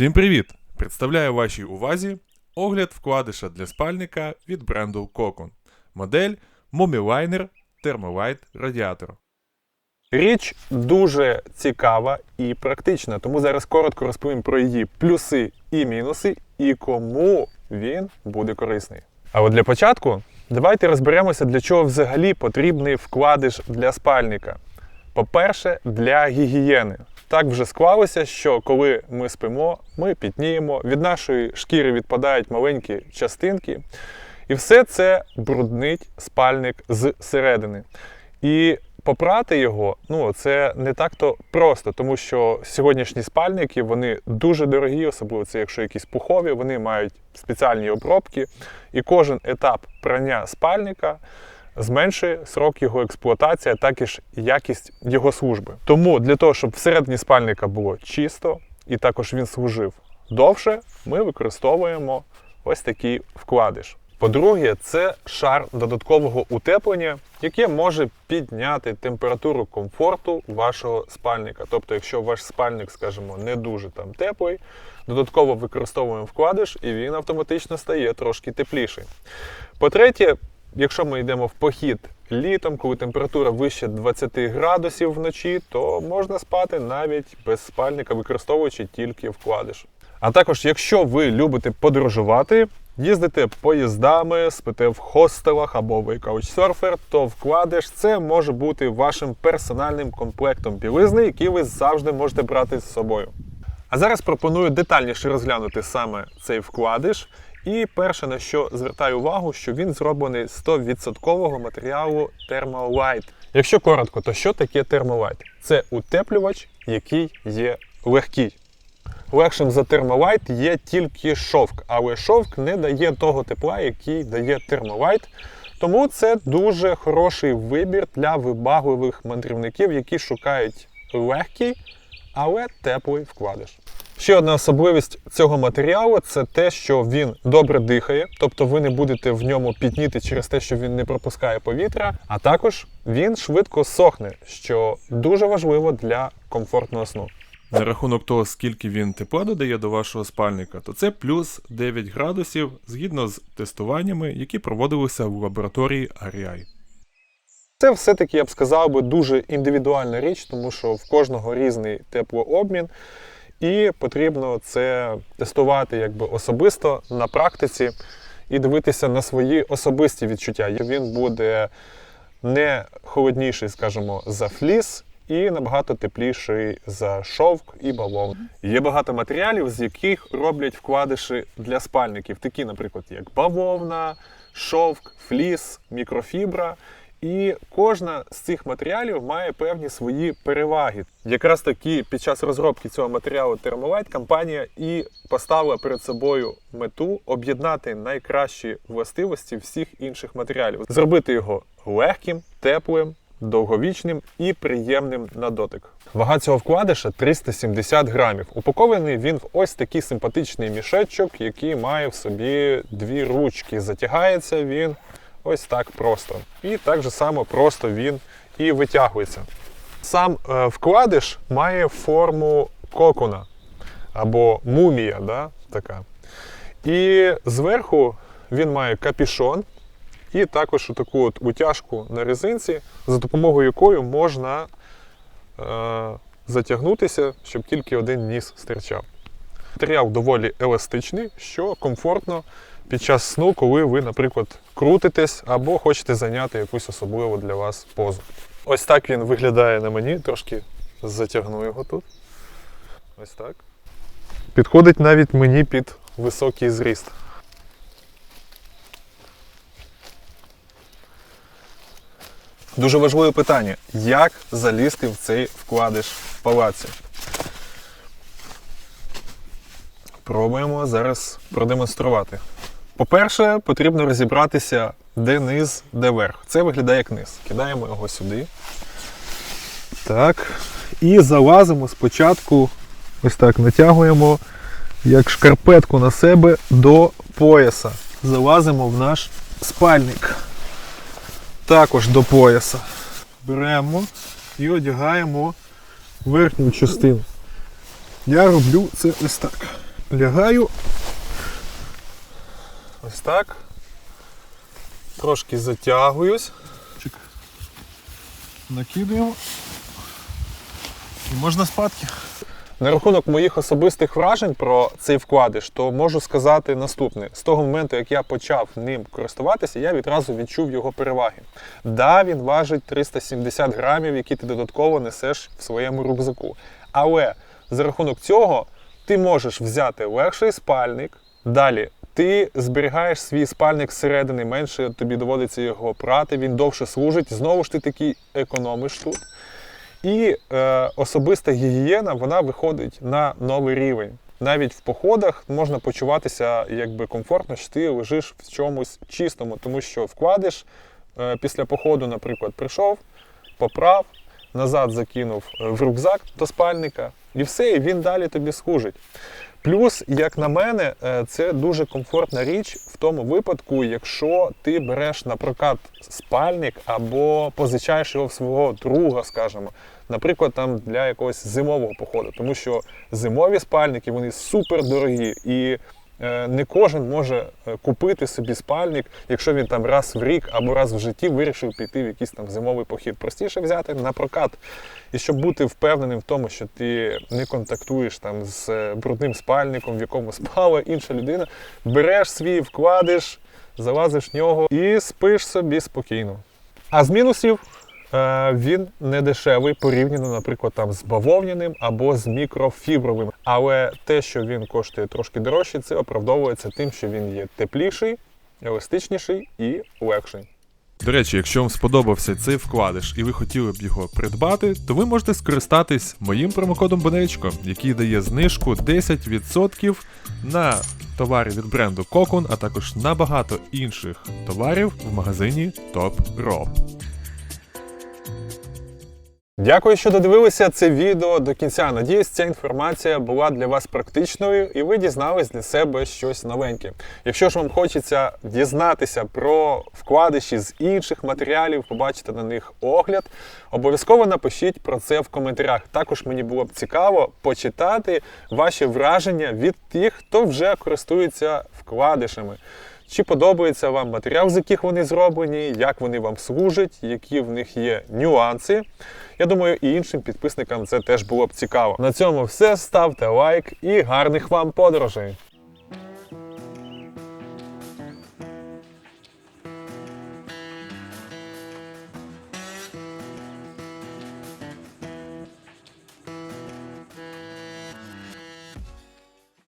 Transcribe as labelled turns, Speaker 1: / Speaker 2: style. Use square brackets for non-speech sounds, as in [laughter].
Speaker 1: Всім привіт! Представляю вашій увазі огляд вкладиша для спальника від бренду Kokon. Модель Momiliner Thermolight Radiator.
Speaker 2: Річ дуже цікава і практична, тому зараз коротко розповім про її плюси і мінуси, і кому він буде корисний. А от для початку давайте розберемося, для чого взагалі потрібний вкладиш для спальника. По-перше, для гігієни. Так вже склалося, що коли ми спимо, ми пітніємо, від нашої шкіри відпадають маленькі частинки, і все це бруднить спальник зсередини. І попрати його, ну це не так-то просто, тому що сьогоднішні спальники вони дуже дорогі, особливо це якщо якісь пухові, вони мають спеціальні обробки, і кожен етап прання спальника зменшує срок його експлуатації, а також якість його служби. Тому для того, щоб всередині спальника було чисто і також він служив довше, ми використовуємо ось такий вкладиш. По-друге, це шар додаткового утеплення, яке може підняти температуру комфорту вашого спальника. Тобто, якщо ваш спальник, скажімо, не дуже там теплий, додатково використовуємо вкладиш, і він автоматично стає трошки тепліший. По-третє, якщо ми йдемо в похід літом, коли температура вище 20 градусів вночі, то можна спати навіть без спальника, використовуючи тільки вкладиш. А також, якщо ви любите подорожувати, їздите поїздами, спите в хостелах або ви каучсерфер, то вкладиш це може бути вашим персональним комплектом білизни, який ви завжди можете брати з собою. А зараз пропоную детальніше розглянути саме цей вкладиш. І перше, на що звертаю увагу, що він зроблений з 100% матеріалу Thermalite. Якщо коротко, то що таке Thermalite? Це утеплювач, який є легкий. Легшим за термолайт є тільки шовк, але шовк не дає того тепла, який дає термолайт. Тому це дуже хороший вибір для вибагливих мандрівників, які шукають легкий, але теплий вкладиш. Ще одна особливість цього матеріалу це те, що він добре дихає, тобто ви не будете в ньому пітніти через те, що він не пропускає повітря, а також він швидко сохне, що дуже важливо для комфортного сну.
Speaker 1: На рахунок того, скільки він тепла додає до вашого спальника, то це плюс 9 градусів згідно з тестуваннями, які проводилися в лабораторії REI.
Speaker 2: Це все-таки, я б сказав, би, дуже індивідуальна річ, тому що в кожного різний теплообмін, і потрібно це тестувати якби особисто на практиці і дивитися на свої особисті відчуття. Він буде не холодніший, скажімо, за фліс. І набагато тепліший за шовк і бавовну. Є багато матеріалів, з яких роблять вкладиші для спальників, такі, наприклад, як бавовна, шовк, фліс, мікрофібра. І кожна з цих матеріалів має певні свої переваги. Якраз таки під час розробки цього матеріалу Thermalite компанія і поставила перед собою мету об'єднати найкращі властивості всіх інших матеріалів, зробити його легким, теплим, довговічним і приємним на дотик. Вага цього вкладиша 370 грамів. Упакований він в ось такий симпатичний мішечок, який має в собі дві ручки. Затягається він ось так просто. І так же само просто він і витягується. Сам е, вкладиш має форму кокона або мумія. да, така. І зверху він має капішон. І також таку от утяжку на резинці, за допомогою якої можна е, затягнутися, щоб тільки один ніс стирчав. Матеріал доволі еластичний, що комфортно під час сну, коли ви, наприклад, крутитесь або хочете зайняти якусь особливу для вас позу. Ось так він виглядає на мені, трошки затягну його тут. Ось так. Підходить навіть мені під високий зріст. Дуже важливе питання, як залізти в цей вкладиш в палаці. Пробуємо зараз продемонструвати. По-перше, потрібно розібратися, де низ, де верх. Це виглядає як низ. Кидаємо його сюди. Так. І залазимо спочатку, ось так натягуємо, як шкарпетку на себе до пояса. Залазимо в наш спальник також до пояса. Беремо і одягаємо верхню частину. Я роблю це ось так. Лягаю. Ось так. Трошки затягуюсь. Чик. Накидуємо. І можна спадки. На рахунок моїх особистих вражень про цей вкладиш, то можу сказати наступне: з того моменту, як я почав ним користуватися, я відразу відчув його переваги. Да, він важить 370 грамів, які ти додатково несеш в своєму рюкзаку. Але за рахунок цього ти можеш взяти легший спальник. Далі ти зберігаєш свій спальник зсередини, менше тобі доводиться його прати, він довше служить. Знову ж ти такий економиш тут. І е, особиста гігієна вона виходить на новий рівень. Навіть в походах можна почуватися якби комфортно, що ти лежиш в чомусь чистому, тому що вкладиш е, після походу, наприклад, прийшов, поправ, назад закинув е, в рюкзак до спальника, і все, і він далі тобі служить. Плюс, як на мене, е, це дуже комфортна річ в тому випадку, якщо ти береш на прокат спальник або позичаєш його в свого друга, скажімо, наприклад, там для якогось зимового походу, тому що зимові спальники вони супер дорогі і. Е, Не кожен може е, купити собі спальник, якщо він там раз в рік або раз в житті вирішив піти в якийсь там зимовий похід. Простіше взяти на прокат. І щоб бути впевненим в тому, що ти не контактуєш там з е, брудним спальником, в якому [laughs] спала інша людина, береш свій, вкладиш, залазиш в нього і спиш собі спокійно. А з мінусів він не дешевий порівняно, наприклад, там з бавовняним або з мікрофібровим. Але те, що він коштує трошки дорожче, це оправдовується тим, що він є тепліший, еластичніший і легший.
Speaker 1: До речі, якщо вам сподобався цей вкладиш і ви хотіли б його придбати, то ви можете скористатись моїм промокодом Бонечко, який дає знижку 10% на товари від бренду Cocoon, а також на багато інших товарів в магазині Top Raw.
Speaker 2: Дякую, що додивилися це відео до кінця. Надіюсь, ця інформація була для вас практичною і ви дізнались для себе щось новеньке. Якщо ж вам хочеться дізнатися про вкладиші з інших матеріалів, побачити на них огляд, обов'язково напишіть про це в коментарях. Також мені було б цікаво почитати ваші враження від тих, хто вже користується вкладишами. Чи подобається вам матеріал, з яких вони зроблені, як вони вам служать, які в них є нюанси. Я думаю, і іншим підписникам це теж було б цікаво. На цьому все. Ставте лайк і гарних вам подорожей!